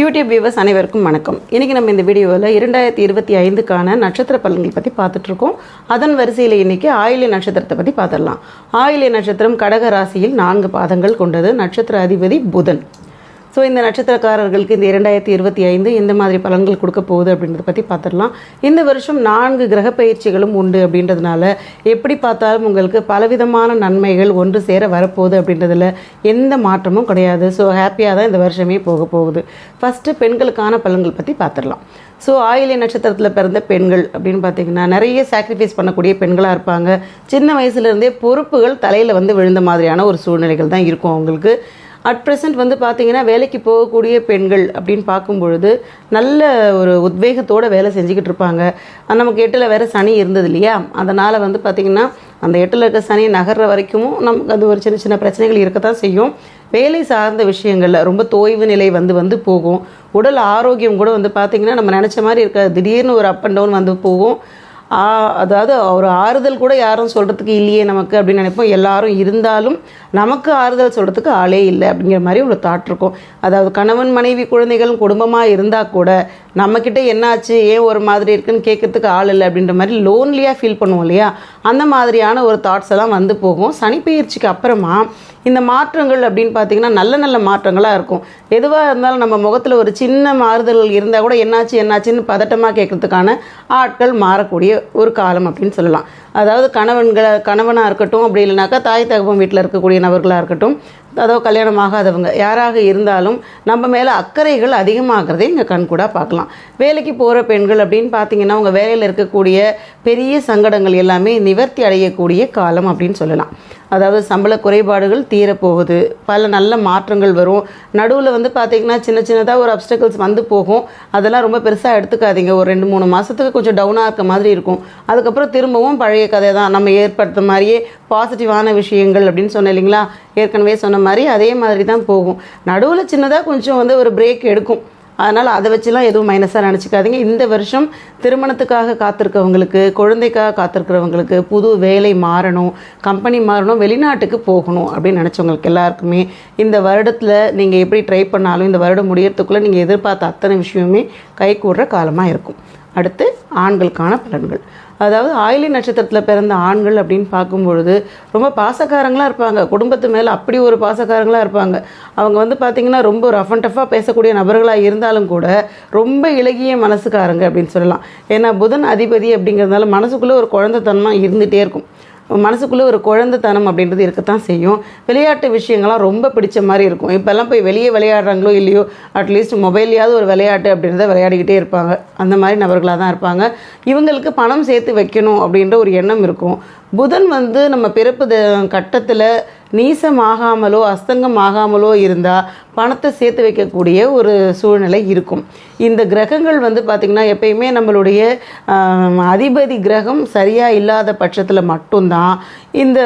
YouTube viewers அனைவருக்கும் வணக்கம். இன்றைக்கி நம்ம இந்த வீடியோவில் இரண்டாயிரத்தி இருபத்தி ஐந்துக்கான நட்சத்திர பலன்கள் பற்றி பார்த்துட்ருக்கோம் அதன் வரிசையில் இன்றைக்கி ஆயில்ய நட்சத்திரத்தை பற்றி பார்த்துடலாம். ஆயில்ய நட்சத்திரம் கடக ராசியில் நான்கு பாதங்கள் கொண்டது. நட்சத்திர அதிபதி புதன். ஸோ இந்த நட்சத்திரக்காரர்களுக்கு இந்த இரண்டாயிரத்தி இருபத்தி ஐந்து எந்த மாதிரி பலன்கள் கொடுக்க போகுது அப்படின்றத பற்றி பார்த்துடலாம். இந்த வருஷம் நான்கு கிரக பயிற்சிகளும் உண்டு அப்படின்றதுனால எப்படி பார்த்தாலும் உங்களுக்கு பலவிதமான நன்மைகள் ஒன்று சேர வரப்போகுது அப்படின்றதுல எந்த மாற்றமும் கிடையாது. ஸோ ஹாப்பியாக தான் இந்த வருஷமே போக போகுது. ஃபஸ்ட்டு பெண்களுக்கான பலன்கள் பற்றி பார்த்துடலாம். ஸோ ஆயிலை நட்சத்திரத்தில் பிறந்த பெண்கள் அப்படின்னு பார்த்தீங்கன்னா நிறைய சாக்ரிஃபைஸ் பண்ணக்கூடிய பெண்களாக இருப்பாங்க. சின்ன வயசுலேருந்தே பொறுப்புகள் தலையில் வந்து விழுந்த மாதிரியான ஒரு சூழ்நிலைகள் தான் இருக்கும் அவங்களுக்கு. அட் ப்ரெசென்ட் வந்து பார்த்தீங்கன்னா வேலைக்கு போகக்கூடிய பெண்கள் அப்படின்னு பார்க்கும் பொழுது நல்ல ஒரு உத்வேகத்தோடு வேலை செஞ்சுக்கிட்டு இருப்பாங்க. நமக்கு எட்டில் வேறு சனி இருந்தது இல்லையா? அதனால் வந்து பார்த்திங்கன்னா அந்த எட்டில் இருக்க சனி நகர்ற வரைக்கும் நமக்கு அது ஒரு சின்ன சின்ன பிரச்சனைகள் இருக்க தான் செய்யும். வேலை சார்ந்த விஷயங்களில் ரொம்ப தோய்வு நிலை வந்து வந்து போகும். உடல் ஆரோக்கியம் கூட வந்து பார்த்திங்கன்னா நம்ம நினச்ச மாதிரி இருக்க திடீர்னு ஒரு அப் அண்ட் டவுன் வந்து போகும். அதாவது ஒரு ஆறுதல் கூட யாரும் சொல்கிறதுக்கு இல்லையே நமக்கு அப்படின்னு நினைப்போம். எல்லாரும் இருந்தாலும் நமக்கு ஆறுதல் சொல்கிறதுக்கு ஆளே இல்லை அப்படிங்கிற மாதிரி ஒரு தாட் இருக்கும். அதாவது கணவன் மனைவி குழந்தைகள் குடும்பமாக இருந்தால் கூட நம்மக்கிட்ட என்னாச்சு? ஏன் ஒரு மாதிரி இருக்குன்னு கேட்கறதுக்கு ஆள் இல்லை அப்படின்ற மாதிரி லோன்லியாக ஃபீல் பண்ணுவோம் இல்லையா? அந்த மாதிரியான ஒரு தாட்ஸ் எல்லாம் வந்து போகும். சனிப்பெயர்ச்சிக்கு அப்புறமா இந்த மாற்றங்கள் அப்படின்னு பார்த்தீங்கன்னா நல்ல நல்ல மாற்றங்களாக இருக்கும். எதுவாக இருந்தாலும் நம்ம முகத்தில் ஒரு சின்ன மாறுதல்கள் இருந்தால் கூட என்னாச்சு என்னாச்சுன்னு பதட்டமாக கேட்கறதுக்கான ஆட்கள் மாறக்கூடிய ஒரு காலம் அப்படின்னு சொல்லலாம். அதாவது கணவன்களை கணவனாக இருக்கட்டும் அப்படி இல்லைனாக்கா தாய் தகவம் வீட்டில் இருக்கக்கூடிய நபர்களாக இருக்கட்டும் அதோ கல்யாணம் ஆகாதவங்க யாராக இருந்தாலும் நம்ம மேலே அக்கறைகள் அதிகமாகிறதே இங்கே கண்கூடாக பார்க்கலாம். வேலைக்கு போகிற பெண்கள் அப்படின்னு பார்த்தீங்கன்னா உங்கள் வேலையில் இருக்கக்கூடிய பெரிய சங்கடங்கள் எல்லாமே நிவர்த்தி அடையக்கூடிய காலம் அப்படின்னு சொல்லலாம். அதாவது சம்பள குறைபாடுகள் தீரப்போகுது. பல நல்ல மாற்றங்கள் வரும். நடுவில் வந்து பார்த்தீங்கன்னா சின்ன சின்னதாக ஒரு அப்டக்கிள்ஸ் வந்து போகும். அதெல்லாம் ரொம்ப பெருசாக எடுத்துக்காதீங்க. ஒரு ரெண்டு மூணு மாதத்துக்கு கொஞ்சம் டவுனாக இருக்க மாதிரி இருக்கும். அதுக்கப்புறம் திரும்பவும் பழைய கதை தான் நம்ம ஏற்படுத்த மாதிரியே பாசிட்டிவான விஷயங்கள் அப்படின்னு சொன்னேன் இல்லைங்களா? ஏற்கனவே சொன்ன மாதிரி அதே மாதிரி தான் போகும். நடுவில் சின்னதாக கொஞ்சம் வந்து ஒரு பிரேக் எடுக்கும். அதனால் அதை வச்சுலாம் எதுவும் மைனஸாக நினச்சிக்காதீங்க. இந்த வருஷம் திருமணத்துக்காக காத்திருக்கவங்களுக்கு குழந்தைக்காக காத்திருக்கிறவங்களுக்கு புது வேலை மாறணும் கம்பெனி மாறணும் வெளிநாட்டுக்கு போகணும் அப்படின்னு நினச்சவங்களுக்கு எல்லாருக்குமே இந்த வருடத்தில் நீங்கள் எப்படி ட்ரை பண்ணாலும் இந்த வருடம் முடியறதுக்குள்ளே நீங்கள் எதிர்பார்த்த அத்தனை விஷயமே கைகூடுற காலமாக இருக்கும். அடுத்து ஆண்களுக்கான பலன்கள். அதாவது ஆயிலி நட்சத்திரத்தில் பிறந்த ஆண்கள் அப்படின்னு பார்க்கும்பொழுது ரொம்ப பாசக்காரங்களாக இருப்பாங்க. குடும்பத்து மேலே அப்படி ஒரு பாசக்காரங்களாக இருப்பாங்க. அவங்க வந்து பார்த்திங்கன்னா ரொம்ப ரஃப் அண்ட் டஃப்பாக பேசக்கூடிய நபர்களாக இருந்தாலும் கூட ரொம்ப இலகிய மனசுக்காரங்க அப்படின்னு சொல்லலாம். ஏன்னா புதன் அதிபதி அப்படிங்கிறதுனால மனசுக்குள்ளே ஒரு குழந்தைத்தனமாக இருந்துகிட்டே இருக்கும். மனசுக்குள்ளே ஒரு குழந்தைத்தனம் அப்படின்றது இருக்கத்தான் செய்யும். விளையாட்டு விஷயங்கள்லாம் ரொம்ப பிடிச்ச மாதிரி இருக்கும். இப்போல்லாம் போய் வெளியே விளையாடுறாங்களோ இல்லையோ அட்லீஸ்ட் மொபைல்லையாவது ஒரு விளையாட்டு அப்படின்றத விளையாடிக்கிட்டே இருப்பாங்க. அந்த மாதிரி நபர்களாக தான் இருப்பாங்க. இவங்களுக்கு பணம் சேர்த்து வைக்கணும் அப்படின்ற ஒரு எண்ணம் இருக்கும். புதன் வந்து நம்ம பிறப்பு கட்டத்தில் நீசமாகாமலோ அஸ்தங்கம் ஆகாமலோ இருந்தால் பணத்தை சேர்த்து வைக்கக்கூடிய ஒரு சூழ்நிலை இருக்கும். இந்த கிரகங்கள் வந்து பார்த்திங்கன்னா எப்பயுமே நம்மளுடைய அதிபதி கிரகம் சரியாக இல்லாத பட்சத்தில் மட்டும்தான். இந்த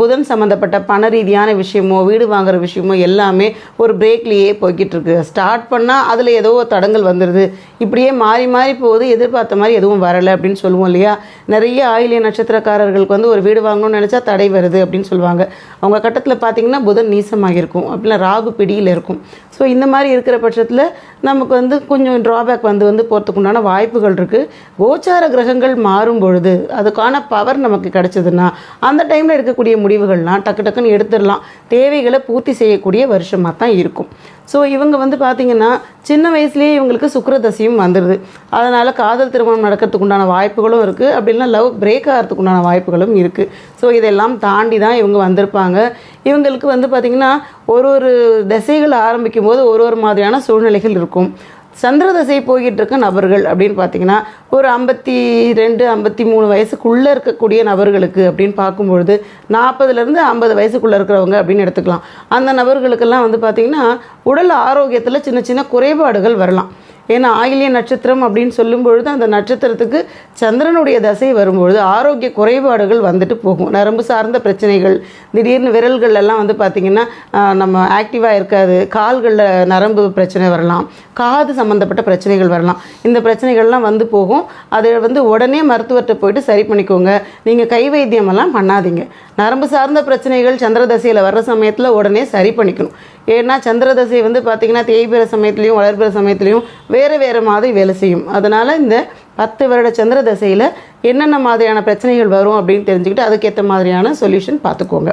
புதன் சம்மந்தப்பட்ட பண ரீதியான விஷயமோ வீடு வாங்குகிற விஷயமோ எல்லாமே ஒரு பிரேக்லேயே போய்கிட்டு இருக்கு. ஸ்டார்ட் பண்ணால் அதில் ஏதோ தடங்கள் வந்துடுது இப்படியே மாறி மாறி போகுது. எதிர்பார்த்த மாதிரி எதுவும் வரலை அப்படின்னு சொல்லுவோம் இல்லையா? நிறைய ஆயிலிய நட்சத்திரக்காரர்களுக்கு வந்து ஒரு வீடு வாங்கணும்னு நினச்சா தடை வருது அப்படின்னு சொல்லுவாங்க. அவங்க கட்டத்தில் பார்த்தீங்கன்னா புதன் நீசமாக இருக்கும் அப்படின்னா ராகு பிடியில் இருக்கும். ஸோ இந்த மாதிரி இருக்கிற பட்சத்தில் நமக்கு வந்து கொஞ்சம் ட்ராபேக் வந்து வந்து போகிறதுக்குண்டான வாய்ப்புகள் இருக்குது கோச்சார கிரகங்கள் மாறும் பொழுது அதுக்கான பவர் நமக்கு கிடச்சிதுன்னா அந்த டைமில் இருக்கக்கூடிய முடிவுகள்லாம் டக்கு டக்குன்னு எடுத்துடலாம். தேவைகளை பூர்த்தி செய்யக்கூடிய வருஷமாக தான் இருக்கும். ஸோ இவங்க வந்து பார்த்திங்கன்னா சின்ன வயசுலேயே இவங்களுக்கு சுக்கரதசையும் வந்துடுது அதனால் காதல் திருமணம் நடக்கிறதுக்கு உண்டான வாய்ப்புகளும் இருக்குது அப்படின்னா லவ் பிரேக் ஆகிறதுக்கு உண்டான வாய்ப்புகளும் இருக்குது ஸோ இதெல்லாம் தாண்டி தான் இவங்க வந்திருப்பாங்க. இவங்களுக்கு வந்து பார்த்திங்கன்னா ஒரு ஒரு திசைகள் ஆரம்பிக்கும் போது ஒரு ஒரு மாதிரியான சூழ்நிலைகள் இருக்கும். சந்திர தசை போய்கிட்டு இருக்க நபர்கள் அப்படின்னு பார்த்தீங்கன்னா ஒரு ஐம்பத்தி ரெண்டு ஐம்பத்தி மூணு வயசுக்குள்ளே இருக்கக்கூடிய நபர்களுக்கு அப்படின்னு பார்க்கும்பொழுது நாற்பதுலேருந்து ஐம்பது வயசுக்குள்ளே இருக்கிறவங்க அப்படின்னு எடுத்துக்கலாம். அந்த நபர்களுக்கெல்லாம் வந்து பார்த்திங்கன்னா உடல் ஆரோக்கியத்தில் சின்ன சின்ன குறைபாடுகள் வரலாம். ஏன்னா ஆயிலிய நட்சத்திரம் அப்படின்னு சொல்லும் பொழுது அந்த நட்சத்திரத்துக்கு சந்திரனுடைய தசை வரும்பொழுது ஆரோக்கிய குறைபாடுகள் வந்துட்டு போகும். நரம்பு சார்ந்த பிரச்சனைகள் திடீர்னு விரல்கள் எல்லாம் வந்து பார்த்திங்கன்னா நம்ம ஆக்டிவாக இருக்காது. கால்களில் நரம்பு பிரச்சனை வரலாம். காது சம்மந்தப்பட்ட பிரச்சனைகள் வரலாம். இந்த பிரச்சனைகள்லாம் வந்து போகும். அதை வந்து உடனே மருத்துவர்கிட்ட போயிட்டு சரி பண்ணிக்கோங்க. நீங்கள் கை வைத்தியமெல்லாம் பண்ணாதீங்க. நரம்பு சார்ந்த பிரச்சனைகள் சந்திர தசையில் வர்ற சமயத்தில் உடனே சரி பண்ணிக்கணும். ஏன்னா சந்திர தசை வந்து பார்த்திங்கன்னா தேய்பிற சமயத்துலேயும் வளர்பிற சமயத்துலேயும் வேறு வேறு மாதிரி வேலை செய்யும். அதனால் இந்த பத்து வருட சந்திர தசையில் என்னென்ன மாதிரியான பிரச்சனைகள் வரும் அப்படின்னு தெரிஞ்சுக்கிட்டு அதுக்கேற்ற மாதிரியான சொல்யூஷன் பார்த்துக்கோங்க.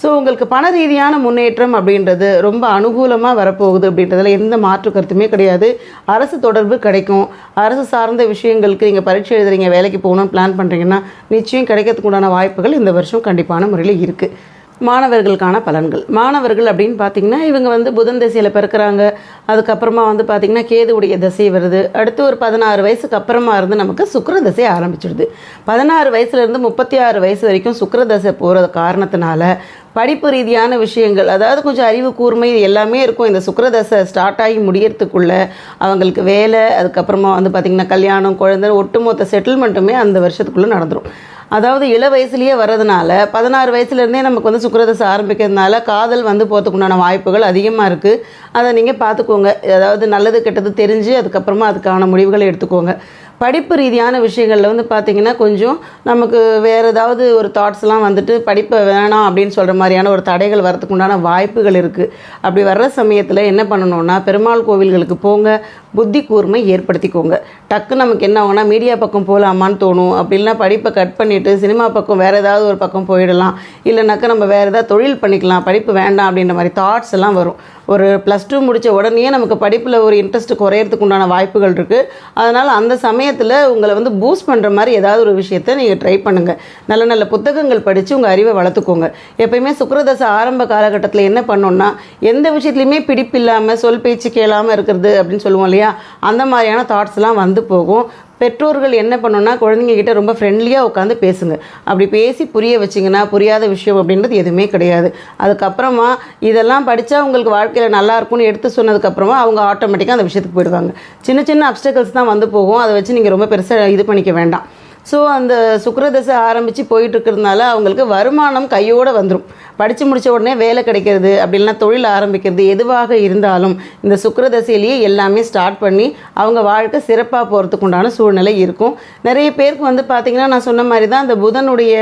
ஸோ உங்களுக்கு பண ரீதியான முன்னேற்றம் அப்படின்றது ரொம்ப அனுகூலமாக வரப்போகுது அப்படின்றதுல எந்த மாற்று கருத்துமே கிடையாது. அரசு தொடர்பு கிடைக்கும். அரசு சார்ந்த விஷயங்களுக்கு நீங்கள் பரீட்சை எழுதுறீங்க வேலைக்கு போகணும்னு பிளான் பண்ணுறீங்கன்னா நிச்சயம் கிடைக்கிறதுக்கு உண்டான வாய்ப்புகள் இந்த வருஷம் கண்டிப்பான முறையில் இருக்குது மாணவர்களுக்கான பலன்கள். மாணவர்கள் அப்படின்னு பார்த்தீங்கன்னா இவங்க வந்து புதன் திசையில் பிறக்கிறாங்க. அதுக்கப்புறமா வந்து பார்த்திங்கன்னா கேதுவுடைய திசை வருது. அடுத்து ஒரு பதினாறு வயசுக்கு அப்புறமா இருந்து நமக்கு சுக்கர தசை ஆரம்பிச்சிடுது. பதினாறு வயசுலேருந்து முப்பத்தி ஆறு வயசு வரைக்கும் சுக்கர தசை போகிற காரணத்தினால படிப்பு ரீதியான விஷயங்கள் அதாவது கொஞ்சம் அறிவு கூர்மை இது எல்லாமே இருக்கும். இந்த சுக்கிரதசை ஸ்டார்ட் ஆகி முடியறதுக்குள்ளே அவங்களுக்கு வேலை அதுக்கப்புறமா வந்து பார்த்திங்கன்னா கல்யாணம் குழந்தை ஒட்டுமொத்த செட்டில்மெண்ட்டுமே அந்த வருஷத்துக்குள்ளே நடந்துடும் அதாவது இள வயசுலேயே வர்றதுனால பதினாறு வயசுலேருந்தே நமக்கு வந்து சுக்கரதசை ஆரம்பிக்கிறதுனால காதல் வந்து போகிறதுக்குண்டான வாய்ப்புகள் அதிகமாக இருக்குது அதை நீங்கள் பார்த்துக்கோங்க. அதாவது நல்லது கெட்டது தெரிஞ்சு அதுக்கப்புறமா அதுக்கான முடிவுகளை எடுத்துக்கோங்க. படிப்பு ரீதியான விஷயங்களில் வந்து பார்த்திங்கன்னா கொஞ்சம் நமக்கு வேறு ஏதாவது ஒரு தாட்ஸ்லாம் வந்துட்டு படிப்பை வேணாம் அப்படின்னு சொல்கிற மாதிரியான ஒரு தடைகள் வரத்துக்கு உண்டான வாய்ப்புகள் இருக்குது அப்படி வர்ற சமயத்தில் என்ன பண்ணணும்னா பெருமாள் கோவில்களுக்கு போங்க புத்தி கூர்மை ஏற்படுத்திக்கோங்க. டக்கு நமக்கு என்ன ஆகும்னா மீடியா பக்கம் போகலாமான்னு தோணும். அப்படி இல்லைன்னா படிப்பை கட் பண்ணிவிட்டு சினிமா பக்கம் வேறு ஏதாவது ஒரு பக்கம் போயிடலாம். இல்லைனாக்கா நம்ம வேறு ஏதாவது தொழில் பண்ணிக்கலாம் படிப்பு வேண்டாம் அப்படின்ற மாதிரி தாட்ஸ் எல்லாம் வரும். ஒரு ப்ளஸ் டூ முடித்த உடனே நமக்கு படிப்பில் ஒரு இன்ட்ரெஸ்ட் குறையறதுக்கு உண்டான வாய்ப்புகள் இருக்குது அதனால் அந்த சமயத்தில் உங்களை வந்து பூஸ்ட் பண்ணுற மாதிரி ஏதாவது ஒரு விஷயத்த நீங்கள் ட்ரை பண்ணுங்கள் நல்ல நல்ல புத்தகங்கள் படித்து உங்கள் அறிவை வளர்த்துக்கோங்க. எப்பயுமே சுக்கரதசை ஆரம்ப காலகட்டத்தில் என்ன பண்ணோன்னா எந்த விஷயத்துலையுமே பிடிப்பு இல்லாமல் சொல் பேச்சு கேளாமல் இருக்கிறது அப்படின்னு சொல்லுவோம் இல்லையா? அந்த மாதிரியான தாட்ஸ்லாம் வந்து போகும். பெற்றோர்கள் என்ன பண்ணணும்னா குழந்தைங்க கிட்ட ரொம்ப ஃப்ரெண்ட்லியாக உட்காந்து பேசுங்க. அப்படி பேசி புரிய வச்சிங்கன்னா புரியாத விஷயம் அப்படின்றது எதுவுமே கிடையாது. அதுக்கப்புறமா இதெல்லாம் படித்தா உங்களுக்கு வாழ்க்கையில் நல்லா இருக்கும்னு எடுத்து சொன்னதுக்கப்புறமா அவங்க ஆட்டோமேட்டிக்காக அந்த விஷயத்துக்கு போயிடுவாங்க. சின்ன சின்ன அப்டக்கல்ஸ் தான் வந்து போகும். அதை வச்சு நீங்கள் ரொம்ப பெருசாக இது பண்ணிக்க வேண்டாம். ஸோ அந்த சுக்கரதசை ஆரம்பித்து போயிட்டு இருக்கிறதுனால அவங்களுக்கு வருமானம் கையோடு வந்துடும் படித்து முடித்த உடனே வேலை கிடைக்கிறது அப்படி இல்லைன்னா தொழில் ஆரம்பிக்கிறது எதுவாக இருந்தாலும் இந்த சுக்கரதசையிலேயே எல்லாமே ஸ்டார்ட் பண்ணி அவங்க வாழ்க்கை சிறப்பாக போகிறதுக்கு உண்டான சூழ்நிலை இருக்கும். நிறைய பேருக்கு வந்து பார்த்திங்கன்னா நான் சொன்ன மாதிரி தான் அந்த புதனுடைய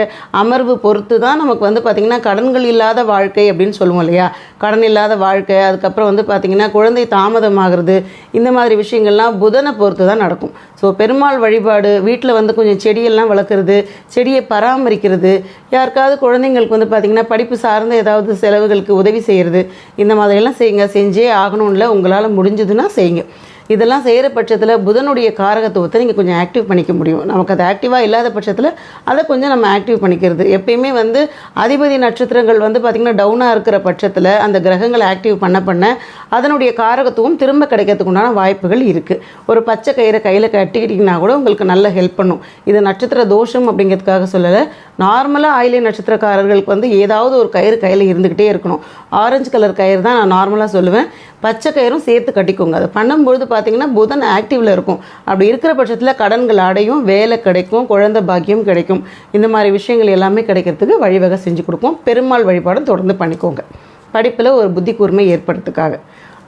அமர்வு பொறுத்து தான் நமக்கு வந்து பார்த்திங்கன்னா கடன்கள் இல்லாத வாழ்க்கை அப்படின்னு சொல்லுவோம் இல்லையா? கடன் இல்லாத வாழ்க்கை அதுக்கப்புறம் வந்து பார்த்திங்கன்னா குழந்தை தாமதமாகிறது இந்த மாதிரி விஷயங்கள்லாம் புதனை பொறுத்து தான் நடக்கும். ஸோ பெருமாள் வழிபாடு வீட்டில் வந்து கொஞ்சம் செடியெல்லாம் வளர்க்குறது செடியை பராமரிக்கிறது யாருக்காவது குழந்தைங்களுக்கு வந்து பார்த்திங்கன்னா படிப்பு சார்ந்த ஏதாவது செலவுகளுக்கு உதவி செய்கிறது இந்த மாதிரியெல்லாம் செய்யுங்க. செஞ்சே ஆகணும்ல உங்களால் முடிஞ்சதுன்னா செய்யுங்க. இதெல்லாம் செய்கிற பட்சத்தில் புதனுடைய காரகத்துவத்தை நீங்கள் கொஞ்சம் ஆக்டிவ் பண்ணிக்க முடியும். நமக்கு அது ஆக்டிவாக இல்லாத பட்சத்தில் அதை கொஞ்சம் நம்ம ஆக்டிவ் பண்ணிக்கிறது. எப்பயுமே வந்து அதிபதி நட்சத்திரங்கள் வந்து பார்த்திங்கன்னா டவுனாக இருக்கிற பட்சத்தில் அந்த கிரகங்களை ஆக்டிவ் பண்ண பண்ண அதனுடைய காரகத்துவம் திரும்ப கிடைக்கிறதுக்கு உண்டான வாய்ப்புகள் இருக்குது ஒரு பச்சை கயிறை கையில் கட்டிக்கிட்டிங்கன்னா கூட உங்களுக்கு நல்ல ஹெல்ப் பண்ணும். இது நட்சத்திர தோஷம் அப்படிங்கிறதுக்காக சொல்லலை. நார்மலாக ஆயிலை நட்சத்திரக்காரர்களுக்கு வந்து ஏதாவது ஒரு கயிறு கையில் இருந்துக்கிட்டே இருக்கணும். ஆரஞ்சு கலர் கயிறு தான் நான் நார்மலாக சொல்லுவேன். பச்சை கயிறும் சேர்த்து கட்டிக்கோங்க. அதை பண்ணும்பொழுது பார்த்தீங்கன்னா புதன் ஆக்டிவில் இருக்கும். அப்படி இருக்கிற பட்சத்தில் கடன்கள் அடையும் வேலை கிடைக்கும் குழந்தை பாக்கியம் கிடைக்கும். இந்த மாதிரி விஷயங்கள் எல்லாமே கிடைக்கிறதுக்கு வழிவகை செஞ்சு கொடுக்கும் பெருமாள் வழிபாடும் தொடர்ந்து பண்ணிக்கோங்க. படிப்பில் ஒரு புத்தி கூர்மை ஏற்படுறதுக்காக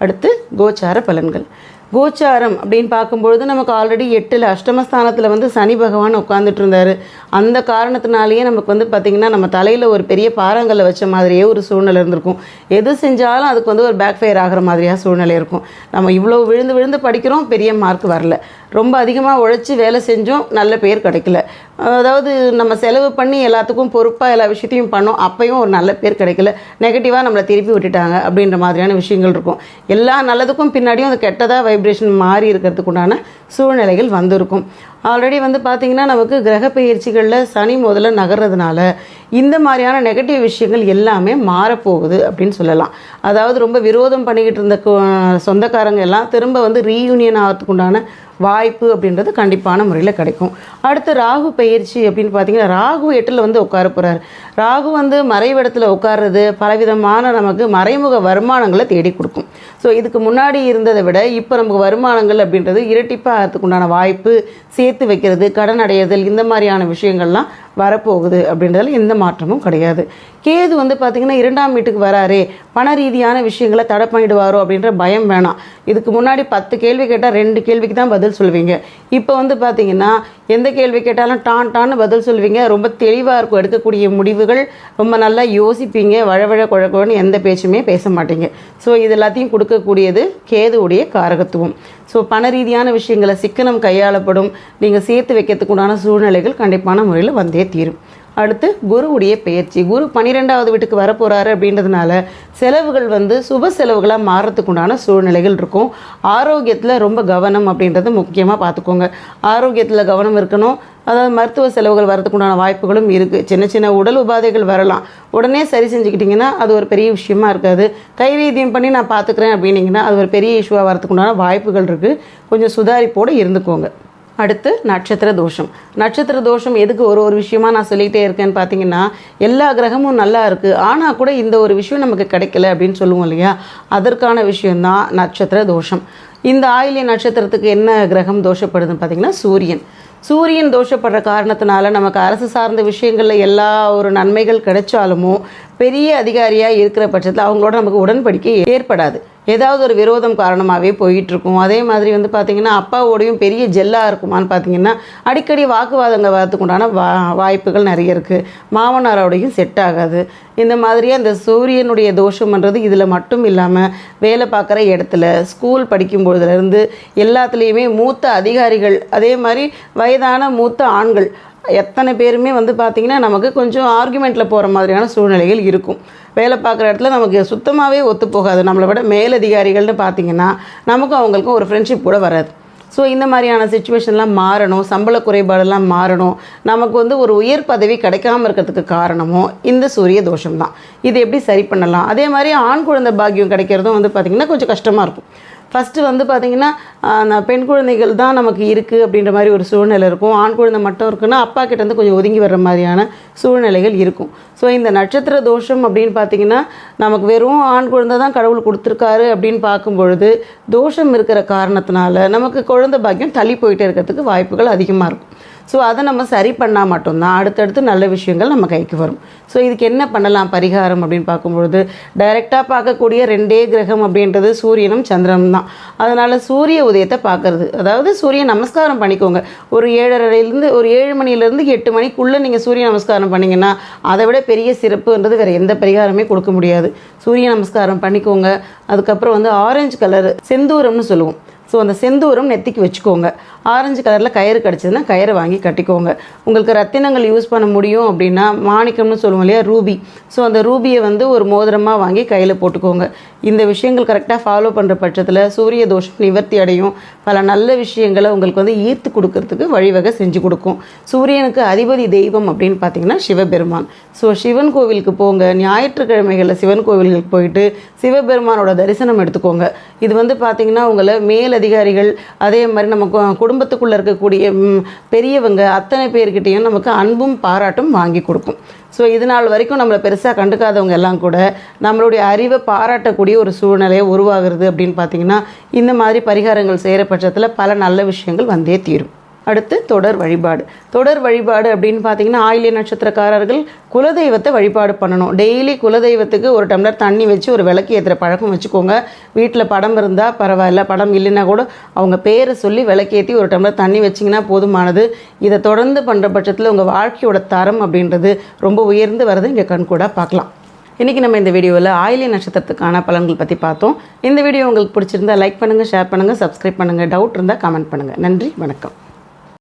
அடுத்து கோச்சார பலன்கள். கோச்சாரம் அப்படின்னு பார்க்கும்பொழுது நமக்கு ஆல்ரெடி எட்டில் அஷ்டமஸ்தானத்தில் வந்து சனி பகவான் உட்காந்துட்டு இருந்தார். அந்த காரணத்தினாலேயே நமக்கு வந்து பார்த்திங்கன்னா நம்ம தலையில் ஒரு பெரிய பாறாங்கல்ல வச்ச மாதிரியே ஒரு சூழ்நிலை இருந்திருக்கும். எது செஞ்சாலும் அதுக்கு வந்து ஒரு பேக் ஃபயர் ஆகிற மாதிரியாக சூழ்நிலை இருக்கும். நம்ம இவ்வளோ விழுந்து விழுந்து படிக்கிறோம் பெரிய மார்க் வரல. ரொம்ப அதிகமாக உழைச்சி வேலை செஞ்சோம் நல்ல பேர் கிடைக்கல. அதாவது நம்ம செலவு பண்ணி எல்லாத்துக்கும் பொறுப்பாக எல்லா விஷயத்தையும் பண்ணோம். அப்பையும் ஒரு நல்ல பேர் கிடைக்கல. நெகட்டிவாக நம்மளை திருப்பி விட்டுட்டாங்க அப்படின்ற மாதிரியான விஷயங்கள் இருக்கும். எல்லா நல்லதுக்கும் பின்னாடியும் அது கெட்டதாக வைப்ரேஷன் மாறி இருக்கிறதுக்கு உண்டான சூழ்நிலைகள் வந்திருக்கும். ஆல்ரெடி வந்து பார்த்திங்கன்னா நமக்கு கிரக பயிற்சிகளில் சனி முதல்ல நகர்றதுனால இந்த மாதிரியான நெகட்டிவ் விஷயங்கள் எல்லாமே மாறப்போகுது அப்படின்னு சொல்லலாம். அதாவது ரொம்ப விரோதம் பண்ணிக்கிட்டு இருந்த சொந்தக்காரங்க எல்லாம் திரும்ப வந்து ரீயூனியன் ஆகிறதுக்கு உண்டான வாய்ப்பு அப்படின்றது கண்டிப்பான முறையில் கிடைக்கும். அடுத்து ராகு பயிற்சி அப்படின்னு பார்த்தீங்கன்னா ராகு எட்டில் வந்து உட்கார போகிறார் ராகு வந்து மறைவிடத்தில் உட்கார்றது பலவிதமான நமக்கு மறைமுக வருமானங்களை தேடி கொடுக்கும். ஸோ இதுக்கு முன்னாடி இருந்ததை விட இப்போ நமக்கு வருமானங்கள் அப்படின்றது இரட்டிப்பாக ஆகிறதுக்கு உண்டான வாய்ப்பு சேர்த்து வைக்கிறது கடன் அடையிறதல் இந்த மாதிரியான விஷயங்கள்லாம் வரப்போகுது அப்படின்றதுல எந்த மாற்றமும் கிடையாது. கேது வந்து பார்த்திங்கன்னா இரண்டாம் வீட்டுக்கு வராரே பண ரீதியான விஷயங்களை தடை பண்ணிடுவாரோ அப்படின்ற பயம் வேணாம். இதுக்கு முன்னாடி பத்து கேள்வி கேட்டால் ரெண்டு கேள்விக்கு தான் பதில் சொல்லுவீங்க. இப்போ வந்து பார்த்தீங்கன்னா எந்த கேள்வி கேட்டாலும் டான் டான்னு பதில் சொல்லுவீங்க. ரொம்ப தெளிவாக இருக்கும். எடுக்கக்கூடிய முடிவுகள் ரொம்ப நல்லா யோசிப்பீங்க. வழவழ குழக்கன்னு எந்த பேச்சுமே பேச மாட்டீங்க. ஸோ இது எல்லாத்தையும் கொடுக்கக்கூடியது கேதுவுடைய காரகத்துவம். ஸோ பண ரீதியான விஷயங்களை சிக்கனம் கையாளப்படும். நீங்கள் சேர்த்து வைக்கிறதுக்கு உண்டான சூழ்நிலைகள் கண்டிப்பான முறையில் வந்தே தீரும். அடுத்து குருவுடைய பெயர்ச்சி. குரு பன்னிரெண்டாவது வீட்டுக்கு வரப்போகிறாரு அப்படின்றதுனால செலவுகள் வந்து சுப செலவுகளாக மாறுறதுக்குண்டான சூழ்நிலைகள் இருக்கும். ஆரோக்கியத்தில் ரொம்ப கவனம் அப்படின்றது முக்கியமாக பார்த்துக்கோங்க ஆரோக்கியத்தில் கவனம் இருக்கணும். அதாவது மருத்துவ செலவுகள் வரதுக்குண்டான வாய்ப்புகளும் இருக்குது சின்ன சின்ன உடல் உபாதைகள் வரலாம். உடனே சரி செஞ்சுக்கிட்டிங்கன்னா அது ஒரு பெரிய விஷயமா இருக்காது. கைவைத்தியம் பண்ணி நான் பார்த்துக்கிறேன் அப்படின்னிங்கன்னா அது ஒரு பெரிய இஷ்யூவாக வரதுக்குண்டான வாய்ப்புகள் இருக்குது கொஞ்சம் சுதாரிப்போடு இருந்துக்கோங்க. அடுத்து நட்சத்திர தோஷம். நட்சத்திர தோஷம் எதுக்கு ஒரு ஒரு விஷயமா நான் சொல்லிகிட்டே இருக்கேன்னு பார்த்தீங்கன்னா எல்லா கிரகமும் நல்லா இருக்குது ஆனால் கூட இந்த ஒரு விஷயம் நமக்கு கிடைக்கல அப்படின்னு சொல்லுவோம் இல்லையா? அதற்கான விஷயம்தான் நட்சத்திர தோஷம். இந்த ஆயிலிய நட்சத்திரத்துக்கு என்ன கிரகம் தோஷப்படுதுன்னு பார்த்தீங்கன்னா சூரியன். சூரியன் தோஷப்படுற காரணத்தினால நமக்கு அரசு சார்ந்த விஷயங்களில் எல்லா ஒரு நன்மைகள் கிடைச்சாலுமோ பெரிய அதிகாரியாக இருக்கிற பட்சத்தில் அவங்களோட நமக்கு உடன்படிக்கை ஏற்படாது. ஏதாவது ஒரு விரோதம் காரணமாகவே போயிட்டுருக்கும். அதே மாதிரி வந்து பார்த்திங்கன்னா அப்பாவோடையும் பெரிய ஜெல்லாக இருக்குமான்னு பார்த்தீங்கன்னா அடிக்கடி வாக்குவாதங்கள் வரத்துக்குண்டான வா வாய்ப்புகள் நிறைய இருக்குது மாமனாரோடையும் செட் ஆகாது. இந்த மாதிரியே அந்த சூரியனுடைய தோஷம்ன்றது இதில் மட்டும் இல்லாமல் வேலை பார்க்குற இடத்துல ஸ்கூல் படிக்கும் பொழுதுலேருந்து எல்லாத்துலேயுமே மூத்த அதிகாரிகள் அதே மாதிரி வயதான மூத்த ஆண்கள் எத்தனை பேருமே வந்து பார்த்திங்கன்னா நமக்கு கொஞ்சம் ஆர்குமெண்ட்டில் போகிற மாதிரியான சூழ்நிலைகள் இருக்கும். வேலை பார்க்குற இடத்துல நமக்கு சுத்தமாகவே ஒத்து போகாது. நம்மளை விட மேலதிகாரிகள்னு பார்த்தீங்கன்னா நமக்கும் அவங்களுக்கும் ஒரு ஃப்ரெண்ட்ஷிப் கூட வராது. ஸோ இந்த மாதிரியான சுச்சுவேஷன்லாம் மாறணும். சம்பள குறைபாடெல்லாம் மாறணும். நமக்கு வந்து ஒரு உயர் பதவி கிடைக்காம இருக்கிறதுக்கு காரணமும் இந்த சூரிய தோஷம் தான் இது எப்படி சரி பண்ணலாம்? அதே மாதிரி ஆண் குழந்தை பாக்கியம் கிடைக்கிறதும் வந்து பார்த்திங்கன்னா கொஞ்சம் கஷ்டமாக இருக்கும். ஃபஸ்ட்டு வந்து பார்த்திங்கன்னா அந்த பெண் குழந்தைகள் தான் நமக்கு இருக்குது அப்படின்ற மாதிரி ஒரு சூழ்நிலை இருக்கும். ஆண் குழந்தை மட்டும் இருக்குன்னா அப்பா கிட்டேருந்து கொஞ்சம் ஒதுங்கி வர்ற மாதிரியான சூழ்நிலைகள் இருக்கும். ஸோ இந்த நட்சத்திர தோஷம் அப்படின்னு பார்த்திங்கன்னா நமக்கு வெறும் ஆண் குழந்தை தான் கடவுள் கொடுத்துருக்காரு அப்படின்னு பார்க்கும் பொழுது தோஷம் இருக்கிற காரணத்தினால நமக்கு குழந்தை பாக்கியம் தள்ளி போயிட்டே இருக்கிறதுக்கு வாய்ப்புகள் அதிகமாக இருக்கும். ஸோ அதை நம்ம சரி பண்ணால் மட்டும்தான். அடுத்தடுத்து நல்ல விஷயங்கள் நம்ம கைக்கு வரும். ஸோ இதுக்கு என்ன பண்ணலாம்? பரிகாரம் அப்படின்னு பார்க்கும்பொழுது டைரெக்டாக பார்க்கக்கூடிய ரெண்டே கிரகம் அப்படின்றது சூரியனும் சந்திரனும் தான். அதனால் சூரிய உதயத்தை பார்க்கறது. அதாவது சூரிய நமஸ்காரம் பண்ணிக்கோங்க. ஒரு ஏழரைலேருந்து ஒரு ஏழு மணிலேருந்து எட்டு மணிக்குள்ளே நீங்கள் சூரிய நமஸ்காரம் பண்ணிங்கன்னா அதை விட பெரிய சிறப்புன்றது வேறு எந்த பரிகாரமே கொடுக்க முடியாது. சூரிய நமஸ்காரம் பண்ணிக்கோங்க. அதுக்கப்புறம் வந்து ஆரஞ்சு கலர் செந்தூரம்னு சொல்லுவோம். ஸோ அந்த செந்தூரம் நெத்திக்கு வச்சுக்கோங்க. ஆரஞ்சு கலரில் கயிறு கிடச்சதுன்னா கயிறை வாங்கி கட்டிக்கோங்க. உங்களுக்கு ரத்தினங்கள் யூஸ் பண்ண முடியும் அப்படின்னா மாணிக்கம்னு சொல்லுவோம் இல்லையா? ரூபி. ஸோ அந்த ரூபியை வந்து ஒரு மோதிரமாக வாங்கி கையில் போட்டுக்கோங்க. இந்த விஷயங்கள் கரெக்டாக ஃபாலோ பண்ணுற பட்சத்தில் சூரிய தோஷம் நிவர்த்தி அடையும். பல நல்ல விஷயங்களை உங்களுக்கு வந்து ஈர்த்து கொடுக்கறதுக்கு வழிவகை செஞ்சு கொடுக்கும். சூரியனுக்கு அதிபதி தெய்வம் அப்படின்னு பார்த்தீங்கன்னா சிவபெருமான். ஸோ சிவன் கோவிலுக்கு போங்க. ஞாயிற்றுக்கிழமைகளில் சிவன் கோவில்களுக்கு போயிட்டு சிவபெருமானோட தரிசனம் எடுத்துக்கோங்க. இது வந்து பார்த்தீங்கன்னா உங்களை மேலதிகாரிகள் அதே மாதிரி நம்ம குடும்பத்துக்குள்ளே இருக்கக்கூடிய பெரியவங்க அத்தனை பேர்கிட்டையும் நமக்கு அன்பும் பாராட்டும் வாங்கி கொடுக்கும். ஸோ இது நாள் வரைக்கும் நம்மளை பெருசாக கண்டுக்காதவங்க எல்லாம் கூட நம்மளுடைய அறிவை பாராட்டக்கூடிய ஒரு சூழ்நிலையை உருவாகிறது அப்படின்னு பார்த்தீங்கன்னா இந்த மாதிரி பரிகாரங்கள் செய்கிற பட்சத்தில் பல நல்ல விஷயங்கள் வந்தே தீரும். அடுத்து தொடர் வழிபாடு. தொடர் வழிபாடு அப்படின்னு பார்த்தீங்கன்னா ஆயிலிய நட்சத்திரக்காரர்கள் குலதெய்வத்தை வழிபாடு பண்ணணும். டெய்லி குலதெய்வத்துக்கு ஒரு டம்ளர் தண்ணி வச்சு ஒரு விளக்கு ஏற்றுற பழக்கம் வச்சுக்கோங்க. வீட்டில் படம் இருந்தால் பரவாயில்ல படம் இல்லைன்னா கூட அவங்க பேரை சொல்லி விளக்கேற்றி ஒரு டம்ளர் தண்ணி வச்சிங்கன்னா போதுமானது. இதை தொடர்ந்து பண்ணுற பட்சத்தில் உங்கள் வாழ்க்கையோட தரம் அப்படின்றது ரொம்ப உயர்ந்து வரது. இங்கே கண்கூடாக பார்க்கலாம். இன்றைக்கி நம்ம இந்த வீடியோவில் ஆயிலிய நட்சத்திரத்துக்கான பலன்கள் பற்றி பார்த்தோம். இந்த வீடியோ உங்களுக்கு பிடிச்சிருந்தா லைக் பண்ணுங்கள் ஷேர் பண்ணுங்கள் சப்ஸ்கிரைப் பண்ணுங்கள் டவுட் இருந்தால் கமெண்ட் பண்ணுங்கள் நன்றி வணக்கம்.